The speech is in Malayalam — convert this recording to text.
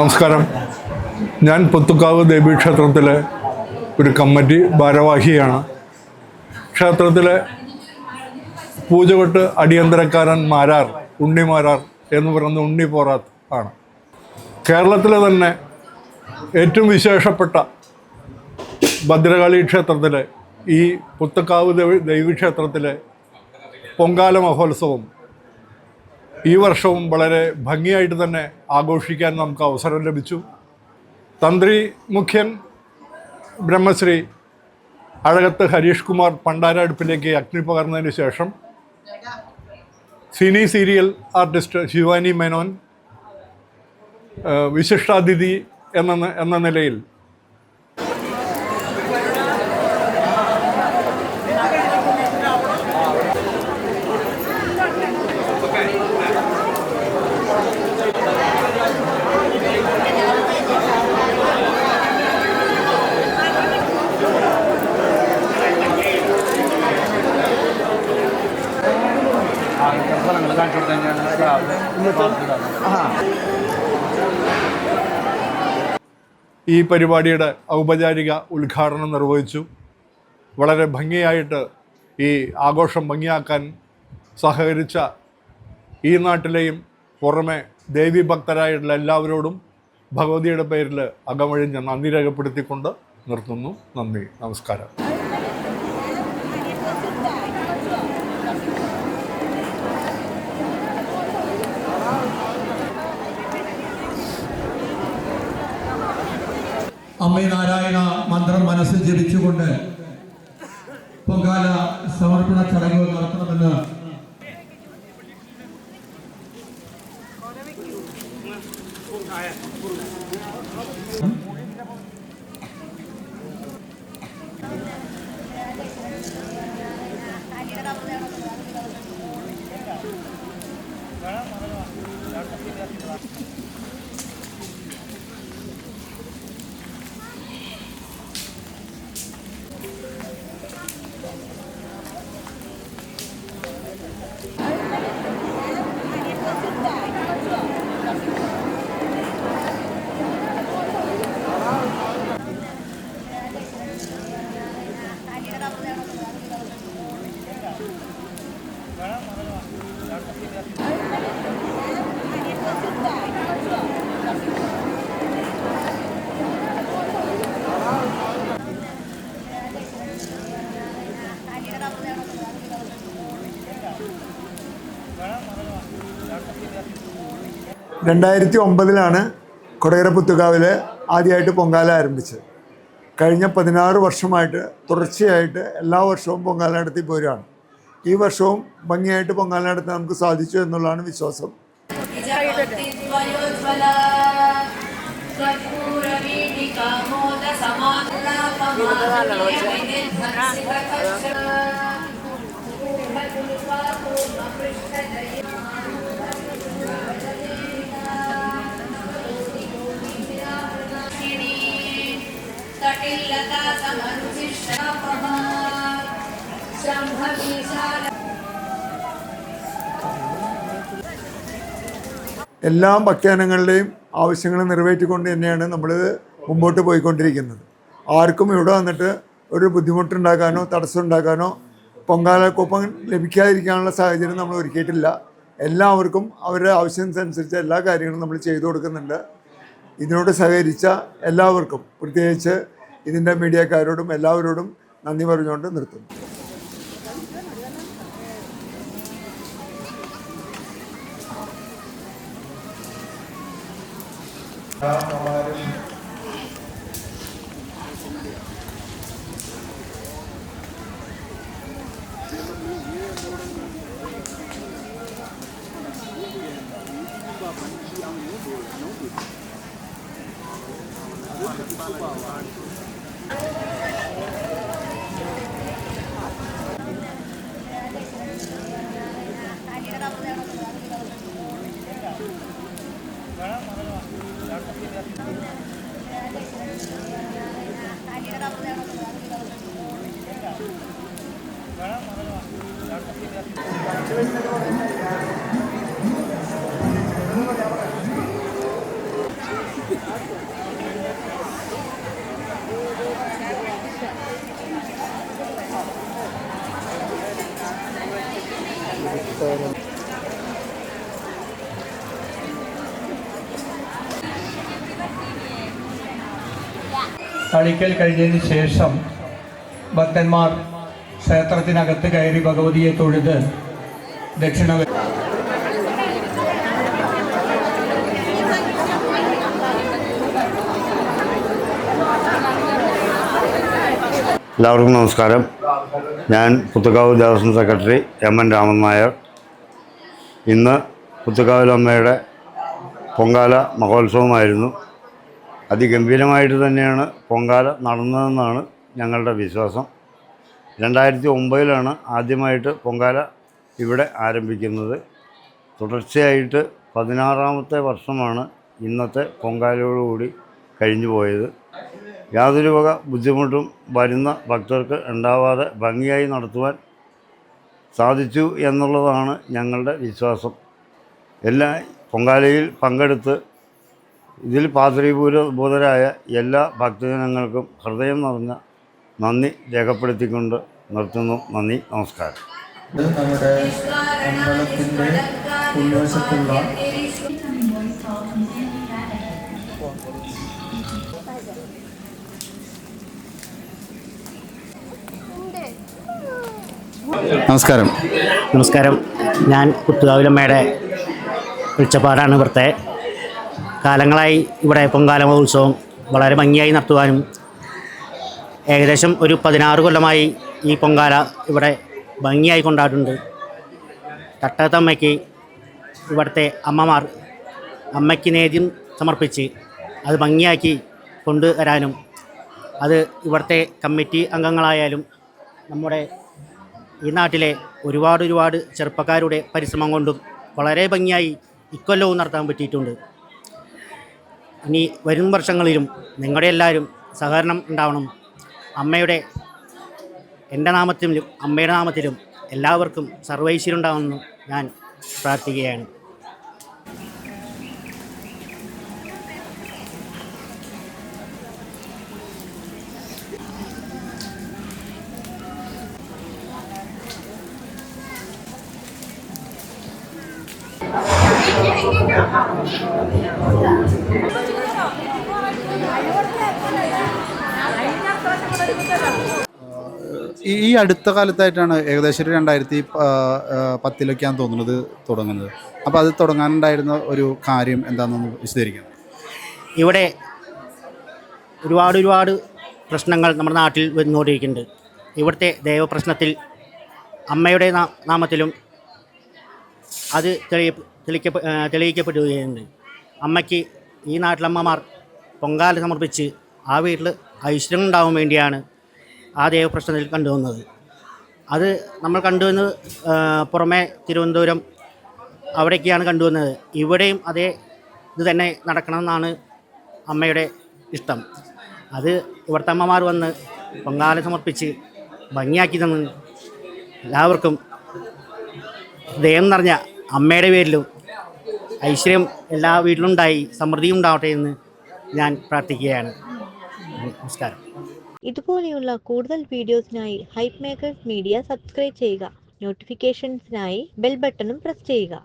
നമസ്കാരം. ഞാൻ പുത്തുക്കാവ് ദേവീക്ഷേത്രത്തിലെ ഒരു കമ്മിറ്റി ഭാരവാഹിയാണ്. ക്ഷേത്രത്തിലെ പൂജകൊട്ട് അടിയന്തരക്കാരൻ മാരാർ ഉണ്ണി മാരാർ എന്ന് പറയുന്ന ഉണ്ണി പോറാത്ത് ആണ്. കേരളത്തിലെ തന്നെ ഏറ്റവും വിശേഷപ്പെട്ട ഭദ്രകാളി ക്ഷേത്രത്തിലെ ഈ പുത്തക്കാവ് ദേവി ദേവീക്ഷേത്രത്തിലെ പൊങ്കാല മഹോത്സവം ഈ വർഷവും വളരെ ഭംഗിയായിട്ട് തന്നെ ആഘോഷിക്കാൻ നമുക്ക് അവസരം ലഭിച്ചു. തന്ത്രി മുഖ്യൻ ബ്രഹ്മശ്രീ അഴകത്ത് ഹരീഷ് കുമാർ പണ്ടാരടുപ്പിലേക്ക് അഗ്നി പകർന്നതിന് ശേഷം cine serial artist Shivani Menon വിശിഷ്ടാതിഥി എന്ന എന്ന നിലയിൽ കാണിച്ചു കൊടുത്താൽ ഈ പരിപാടിയുടെ ഔപചാരിക ഉദ്ഘാടനം നിർവഹിച്ചു. വളരെ ഭംഗിയായിട്ട് ഈ ആഘോഷം ഭംഗിയാക്കാൻ സഹകരിച്ച ഈ നാട്ടിലെയും പുറമെ ദേവി ഭക്തരായിട്ടുള്ള എല്ലാവരോടും ഭഗവതിയുടെ പേരിൽ അകമഴിഞ്ഞ നന്ദി രേഖപ്പെടുത്തിക്കൊണ്ട് നിർത്തുന്നു. നന്ദി. നമസ്കാരം. അമ്മേ നാരായണ മന്ത്രം മനസ്സിൽ ജപിച്ചുകൊണ്ട് പൊങ്കാല സമർപ്പണ ചടങ്ങുകൾ നടത്തണമെന്ന് രണ്ടായിരത്തി ഒമ്പതിലാണ് കൊടകര പുത്തുകാവിൽ ആദ്യമായിട്ട് പൊങ്കാല ആരംഭിച്ചത്. കഴിഞ്ഞ പതിനാറ് വർഷമായിട്ട് തുടർച്ചയായിട്ട് എല്ലാ വർഷവും പൊങ്കാല നടത്തി പോരുകയാണ്. ഈ വർഷവും ഭംഗിയായിട്ട് പൊങ്കാല നടത്താൻ നമുക്ക് സാധിച്ചു എന്നുള്ളതാണ് വിശ്വാസം. എല്ലാ ഭക്താനങ്ങളുടെയും ആവശ്യങ്ങൾ നിറവേറ്റിക്കൊണ്ട് തന്നെയാണ് നമ്മൾ മുമ്പോട്ട് പോയിക്കൊണ്ടിരിക്കുന്നത്. ആർക്കും ഇവിടെ വന്നിട്ട് ഒരു ബുദ്ധിമുട്ടുണ്ടാക്കാനോ തടസ്സം ഉണ്ടാക്കാനോ പൊങ്കാലക്കൊപ്പം ലഭിക്കാതിരിക്കാനുള്ള സാഹചര്യം നമ്മൾ ഒരുക്കിയിട്ടില്ല. എല്ലാവർക്കും അവരുടെ ആവശ്യത്തിനനുസരിച്ച് എല്ലാ കാര്യങ്ങളും നമ്മൾ ചെയ്തു കൊടുക്കുന്നുണ്ട്. ഇതിനോട് സഹകരിച്ച എല്ലാവർക്കും പ്രത്യേകിച്ച് ഇതിന്റെ മീഡിയക്കാരോടും എല്ലാവരോടും നന്ദി പറഞ്ഞുകൊണ്ട് നിർത്തുന്നു Thank. തളിക്കൽ കഴിഞ്ഞതിന് ശേഷം ഭക്തന്മാർ ക്ഷേത്രത്തിനകത്ത് കയറി ഭഗവതിയെ തൊഴുത് ദക്ഷിണ എല്ലാവർക്കും നമസ്കാരം. ഞാൻ Puthukkavu Devaswom secretary M N Raman Nair. ഇന്ന് പുത്തുക്കാവിലമ്മയുടെ പൊങ്കാല മഹോത്സവമായിരുന്നു. അതിഗംഭീരമായിട്ട് തന്നെയാണ് പൊങ്കാല നടന്നതെന്നാണ് ഞങ്ങളുടെ വിശ്വാസം. രണ്ടായിരത്തി ഒമ്പതിലാണ് ആദ്യമായിട്ട് പൊങ്കാല ഇവിടെ ആരംഭിക്കുന്നത്. തുടർച്ചയായിട്ട് പതിനാറാമത്തെ വർഷമാണ് ഇന്നത്തെ പൊങ്കാലയോടുകൂടി കഴിഞ്ഞു പോയത്. യാതൊരു വക ബുദ്ധിമുട്ടും വരുന്ന ഭക്തർക്ക് ഉണ്ടാവാതെ ഭംഗിയായി നടത്തുവാൻ സാധിച്ചു എന്നുള്ളതാണ് ഞങ്ങളുടെ വിശ്വാസം. എല്ലാ പൊങ്കാലയിൽ പങ്കെടുത്ത് ഇതിൽ പാത്രീഭൂതരായ എല്ലാ ഭക്തജനങ്ങൾക്കും ഹൃദയം നിറഞ്ഞ നന്ദി രേഖപ്പെടുത്തിക്കൊണ്ട് നിർത്തുന്നു. നന്ദി. നമസ്കാരം. ഇത് നമ്മുടെ അമ്പലത്തിന്റെ ഉൾവശത്തുള്ള നമസ്കാരം. നമസ്കാരം. ഞാൻ കുത്തുകാവിലമ്മയുടെ വെളിച്ചപ്പാടാണ് ഇവിടുത്തെ. കാലങ്ങളായി ഇവിടെ പൊങ്കാല മഹോത്സവം വളരെ ഭംഗിയായി നടത്തുവാനും ഏകദേശം ഒരു പതിനാറ് കൊല്ലമായി ഈ പൊങ്കാല ഇവിടെ ഭംഗിയായി കൊണ്ടാടുന്നുണ്ട്. തട്ടത്തമ്മയ്ക്ക് ഇവിടുത്തെ അമ്മമാർ അമ്മയ്ക്ക് നേദ്യം സമർപ്പിച്ച് അത് ഭംഗിയാക്കി കൊണ്ടുവരാനും അത് ഇവിടുത്തെ കമ്മിറ്റി അംഗങ്ങളായാലും നമ്മുടെ ഈ നാട്ടിലെ ഒരുപാട് ഒരുപാട് ചെറുപ്പക്കാരുടെ പരിശ്രമം കൊണ്ടും വളരെ ഭംഗിയായി ഇക്കൊല്ലവും നടത്താൻ പറ്റിയിട്ടുണ്ട്. ഇനി വരും വർഷങ്ങളിലും നിങ്ങളുടെ എല്ലാവരും സഹകരണം ഉണ്ടാവണം. അമ്മയുടെ എന്റെ നാമത്തിലും അമ്മയുടെ നാമത്തിലും എല്ലാവർക്കും സർവൈശ്വര്യം ഉണ്ടാവണമെന്ന് ഞാൻ പ്രാർത്ഥിക്കുകയാണ്. ഈ അടുത്ത കാലത്തായിട്ടാണ് ഏകദേശം ഒരു രണ്ടായിരത്തി പത്തിലൊക്കെയാണ് തോന്നുന്നത് തുടങ്ങുന്നത്. അപ്പോൾ അത് തുടങ്ങാനുണ്ടായിരുന്ന ഒരു കാര്യം എന്താണെന്ന് വിശദീകരിക്കണം ഇവിടെ ഒരുപാട് ഒരുപാട് പ്രശ്നങ്ങൾ നമ്മുടെ നാട്ടിൽ വന്നുകൊണ്ടിരിക്കുന്നുണ്ട്. ഇവിടുത്തെ ദൈവപ്രശ്നത്തിൽ അമ്മയുടെ നാമത്തിലും അത് തെളിയ തെളിയിക്കപ്പെ ആ, തെളിയിക്കപ്പെടുകയുണ്ട്. അമ്മയ്ക്ക് ഈ നാട്ടിലമ്മമാർ പൊങ്കാല സമർപ്പിച്ച് ആ വീട്ടിൽ ഐശ്വര്യം ഉണ്ടാവാൻ വേണ്ടിയാണ് ആ ദേവപ്രശ്നത്തിൽ കണ്ടുവന്നത്. അത് നമ്മൾ കണ്ടുവന്നത് പുറമെ തിരുവനന്തപുരം അവിടേക്കാണ് കണ്ടുവന്നത്. ഇവിടെയും അതേ ഇത് തന്നെ നടക്കണമെന്നാണ് അമ്മയുടെ ഇഷ്ടം. അത് ഇവിടുത്തെ അമ്മമാർ വന്ന് പൊങ്കാല സമർപ്പിച്ച് ഭംഗിയാക്കി തന്ന് എല്ലാവർക്കും ദയം നിറഞ്ഞ അമ്മയുടെ പേരിലും ഐശ്വര്യം എല്ലാ വീട്ടിലും ഉണ്ടായി സമൃദ്ധിയും ഉണ്ടാവട്ടെ എന്ന് ഞാൻ പ്രാർത്ഥിക്കുകയാണ്. നമസ്കാരം. ഇതുപോലെയുള്ള കൂടുതൽ വീഡിയോസിനായി ഹൈപ്പ് മേക്കേഴ്സ് മീഡിയ സബ്സ്ക്രൈബ് ചെയ്യുക. നോട്ടിഫിക്കേഷൻസിനായി ബെൽ ബട്ടണും പ്രസ് ചെയ്യുക.